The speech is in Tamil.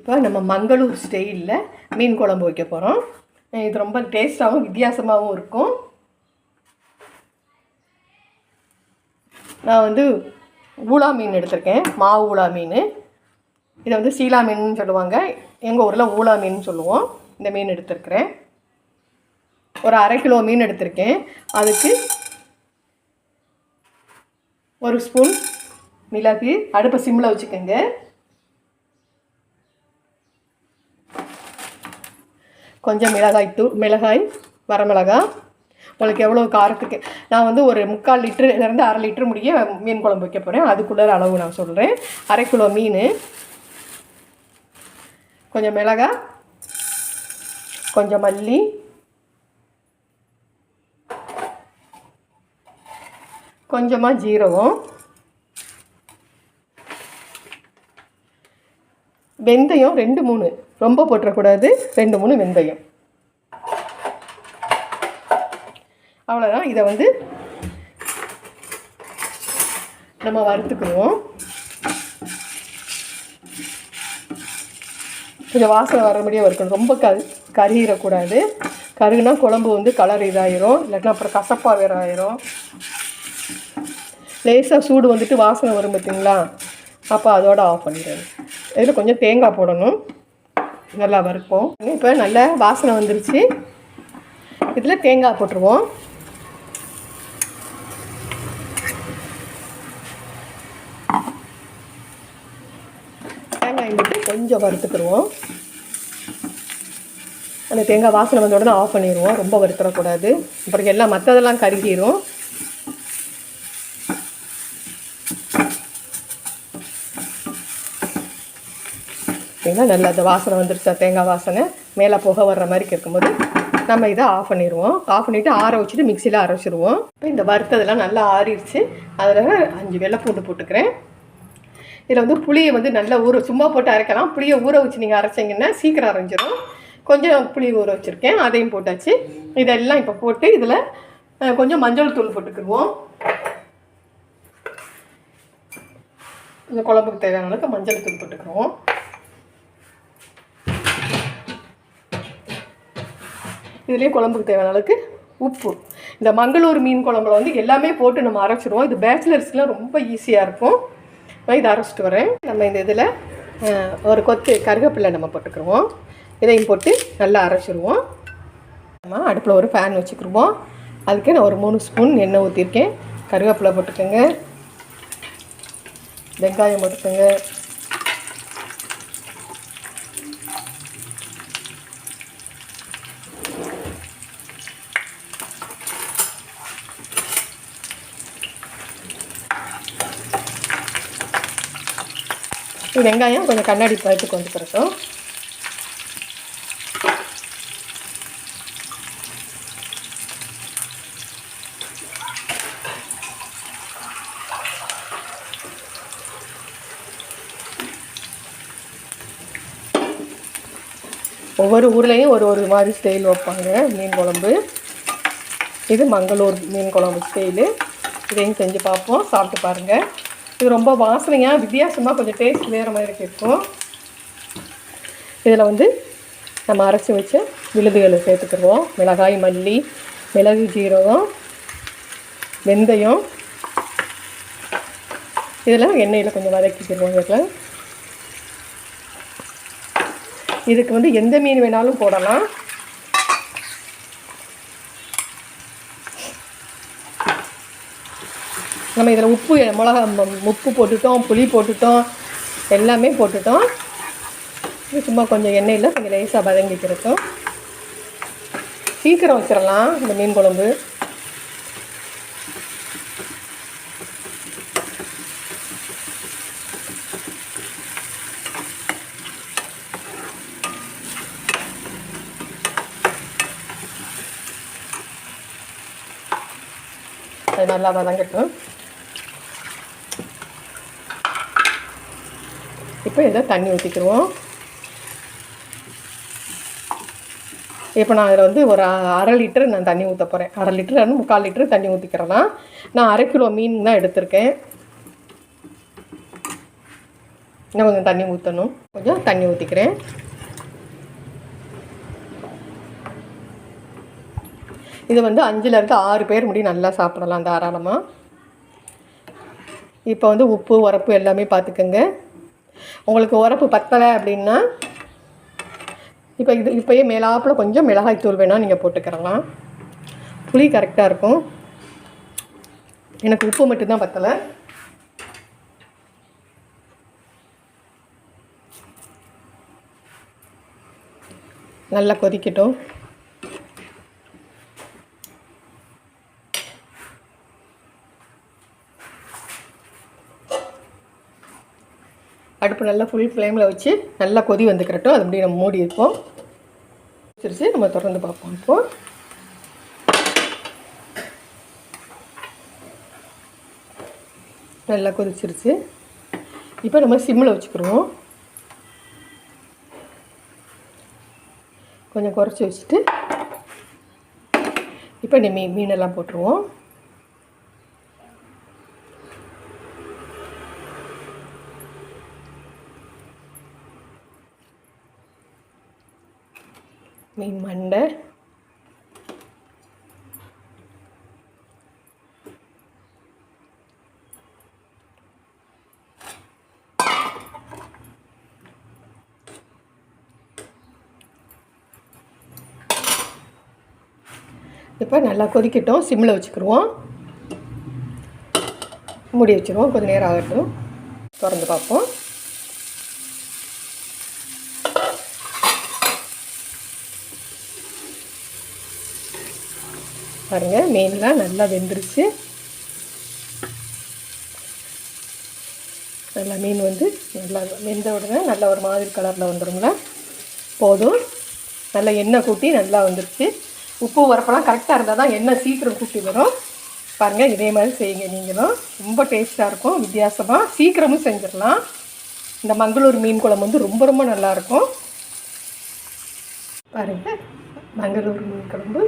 இப்போ நம்ம மங்களூர் ஸ்டைலில் மீன் குழம்பு வைக்க போகிறோம். இது ரொம்ப டேஸ்ட்டாகவும் வித்தியாசமாகவும் இருக்கும். நான் வந்து ஊலா மீன் எடுத்திருக்கேன். மாவு ஊளா மீன். இதை வந்து சீலா மீன் சொல்லுவாங்க. எங்கள் ஊரில் ஊலா மீன் சொல்லுவோம். இந்த மீன் எடுத்திருக்கிறேன். ஒரு அரை கிலோ மீன் எடுத்திருக்கேன். அதுக்கு ஒரு ஸ்பூன் மிளகு அடுப்பை சிம்மில் வச்சுக்கோங்க. கொஞ்சம் மிளகாய் தூ மிளகாய் வரமிளகாய் உங்களுக்கு எவ்வளோ காரத்துக்கு நான் வந்து ஒரு முக்கால் லிட்டருலேருந்து அரை லிட்டர் முடிய மீன் குழம்பு வைக்க போகிறேன் அதுக்குள்ளே அளவு நான் சொல்கிறேன் அரை கிலோ மீன். கொஞ்சம் மிளகாய் கொஞ்சம் மல்லி. கொஞ்சமாக ஜீரகம். வெந்தயம் ரெண்டு மூணு. ரொம்ப போட்டுறக்கூடாது ரெண்டு மூணு வெந்தயம். அவ்வளோதான் இதை வந்து நம்ம வறுத்துக்குவோம். கொஞ்சம் வாசனை வரபடியாக வறுக்கணும். ரொம்ப க கருகிடக்கூடாது. கருகுனா குழம்பு வந்து கலர் இதாயிரும். இல்லாட்டினா அப்புறம் கசப்பாக வேறு ஆயிரும். லேசாக சூடு வந்துட்டு வாசனை வரும் பார்த்தீங்களா அப்போ அதோட ஆஃப் பண்ணிடுறது. இதில் கொஞ்சம் தேங்காய் போடணும். நல்லா வறுப்போம். இப்போ நல்லா வாசனை வந்துருச்சு. இதில் தேங்காய் போட்டுருவோம். தேங்காய் மட்டும் கொஞ்சம் வறுத்துக்கிடுவோம் அந்த தேங்காய் வாசனை வந்த உடனே ஆஃப் பண்ணிடுவோம் ரொம்ப வறுத்துடக்கூடாது அப்புறம் எல்லாம் மற்றதெல்லாம் கருகிரும். பார்த்தீங்கன்னா நல்லா அந்த வாசனை வந்துருச்சா தேங்காய் வாசனை மேலே புகை வர்ற மாதிரி இருக்கும்போது நம்ம இதை ஆஃப் பண்ணிடுவோம். ஆஃப் பண்ணிவிட்டு ஆற வச்சுட்டு மிக்சியில் அரைச்சிடுவோம். இப்போ இந்த வறுத்ததெல்லாம் நல்லா ஆறிடுச்சு. அதில் அஞ்சு வெள்ளை பூண்டு போட்டுக்கிறேன். இதில் வந்து புளியை வந்து நல்லா ஊற சும்மா போட்டு அரைக்கலாம். புளியை ஊற வச்சு நீங்கள் அரைச்சிங்கன்னா சீக்கிரம் அரைஞ்சிரும். கொஞ்சம் புளி ஊற வச்சுருக்கேன். அதையும் போட்டாச்சு. இதெல்லாம் இப்போ போட்டு இதில் கொஞ்சம் மஞ்சள் தூள் போட்டுக்கிடுவோம். இந்த குழம்புக்கு தேவையான அளவுக்கு மஞ்சள் தூள் போட்டுக்கிறோம் இதுலேயே குழம்புக்கு தேவையான அளவுக்கு உப்பு. இந்த மங்களூர் மீன் குழம்புல வந்து எல்லாமே போட்டு நம்ம அரைச்சிடுவோம் இது பேச்சுலர்ஸ்லாம் ரொம்ப ஈஸியாக இருக்கும். நான் இதை அரைச்சிட்டு வரேன். நம்ம இந்த இதில் ஒரு கொத்து கருவேப்பிலை நம்ம போட்டுக்கிடுவோம் இதையும் போட்டு நல்லா அரைச்சிடுவோம் நம்ம அடுப்பில் ஒரு ஃபேன் வச்சுக்கிடுவோம் அதுக்கு நான் ஒரு மூணு ஸ்பூன் எண்ணெய் ஊற்றிருக்கேன் கருவேப்பிலை போட்டுக்கோங்க. வெங்காயம் போட்டுக்கோங்க. இந்த வெங்காயம் கொஞ்சம் கண்ணாடி பழத்துக்கு வந்து பிறக்கும் ஒவ்வொரு ஊர்லேயும் ஒரு ஒரு மாதிரி ஸ்டைல் வைப்பாங்க மீன் குழம்பு. இது மங்களூர் மீன் குழம்பு ஸ்டைலு இதையும் செஞ்சு பார்ப்போம் சாப்பிட்டு பாருங்கள் இது ரொம்ப வாசனையாக வித்தியாசமாக கொஞ்சம் டேஸ்ட் வேறு மாதிரி இருக்கும் இதில் வந்து நம்ம அரைச்சி வச்ச விழுதுகளை சேர்த்துக்கிடுவோம். மிளகாய் மல்லி மிளகு ஜீரகம் வெந்தயம். இதில் எண்ணெயில் கொஞ்சம் வதக்கிக்கிடுவோம் இதில். இதுக்கு வந்து எந்த மீன் வேணாலும் போடலாம். நம்ம இதில் உப்பு மிளகா உப்பு போட்டுட்டோம் புளி போட்டுட்டோம் எல்லாமே போட்டுட்டோம். இது சும்மா கொஞ்சம் எண்ணெயில் கொஞ்சம் லேசாக வதங்கிக்கிறதும் சீக்கிரம் வச்சிடலாம் இந்த மீன் குழம்பு. அது நல்லா வதங்கட்டும். இப்போ இதை தண்ணி ஊற்றிக்கிடுவோம் இப்போ நான் அதில் வந்து ஒரு அரை லிட்டர் நான் தண்ணி ஊற்ற போகிறேன் அரை லிட்டர் முக்கால் லிட்டர் தண்ணி ஊற்றிக்கிறேன்னா நான். அரை கிலோ மீன் தான் எடுத்திருக்கேன். இன்னும் கொஞ்சம் தண்ணி ஊற்றணும் கொஞ்சம் தண்ணி ஊற்றிக்கிறேன் இது வந்து அஞ்சுலேருந்து ஆறு பேர் முடி நல்லா சாப்பிடலாம் தாராளமாக இப்போ வந்து உப்பு உரப்பு எல்லாமே பார்த்துக்கோங்க. உங்களுக்கு உரப்பு பத்தலை அப்படின்னா இப்போ இது இப்போயே மேலாப்பில் கொஞ்சம் மிளகாய் தூள் வேணால் நீங்கள் போட்டுக்கிறலாம். புளி கரெக்டாக இருக்கும். எனக்கு உப்பு மட்டும்தான் பத்தலை. நல்லா கொதிக்கட்டும். அடுப்பு நல்லா ஃபுல் ஃப்ளேமில் வச்சு நல்லா கொதி வந்துக்கிறட்டும் அது அப்படியே நம்ம மூடி இருப்போம். வச்சிருச்சு. நம்ம திறந்து பார்ப்போம் இப்போது நல்லா கொதிச்சிருச்சு. இப்போ நம்ம சிம்மில் வச்சுக்கிறோம் கொஞ்சம் குறைச்சி வச்சுட்டு இப்போ நீ மீனெல்லாம் போட்டுருவோம். மீன் மண்டை. இப்போ நல்லா கொதிக்கட்டும். சிம்மில் வச்சுக்கிடுவோம் மூடி வச்சுருவோம். கொஞ்சம் நேரம் ஆகட்டும். திறந்து பார்ப்போம். பாருங்கள் மீன்லாம் நல்லா வெந்துருச்சு. நல்லா மீன் வந்து நல்லா வெந்த உடனே நல்ல ஒரு மாதிரி கலரில் வந்துடுங்களா போதும். நல்லா எண்ணெய் கூட்டி நல்லா வந்துருச்சு. உப்பு உரப்பெல்லாம் கரெக்டாக இருந்தால் தான் எண்ணெய் சீக்கிரம் கூட்டி வரும். பாருங்கள் இதே மாதிரி செய்யுங்க நீங்களும். ரொம்ப டேஸ்ட்டாக இருக்கும் வித்தியாசமாக சீக்கிரமும் செஞ்சிடலாம். இந்த மங்களூர் மீன் குழம்பு வந்து ரொம்ப ரொம்ப நல்லாயிருக்கும் பாருங்கள் மங்களூர் மீன் குழம்பு.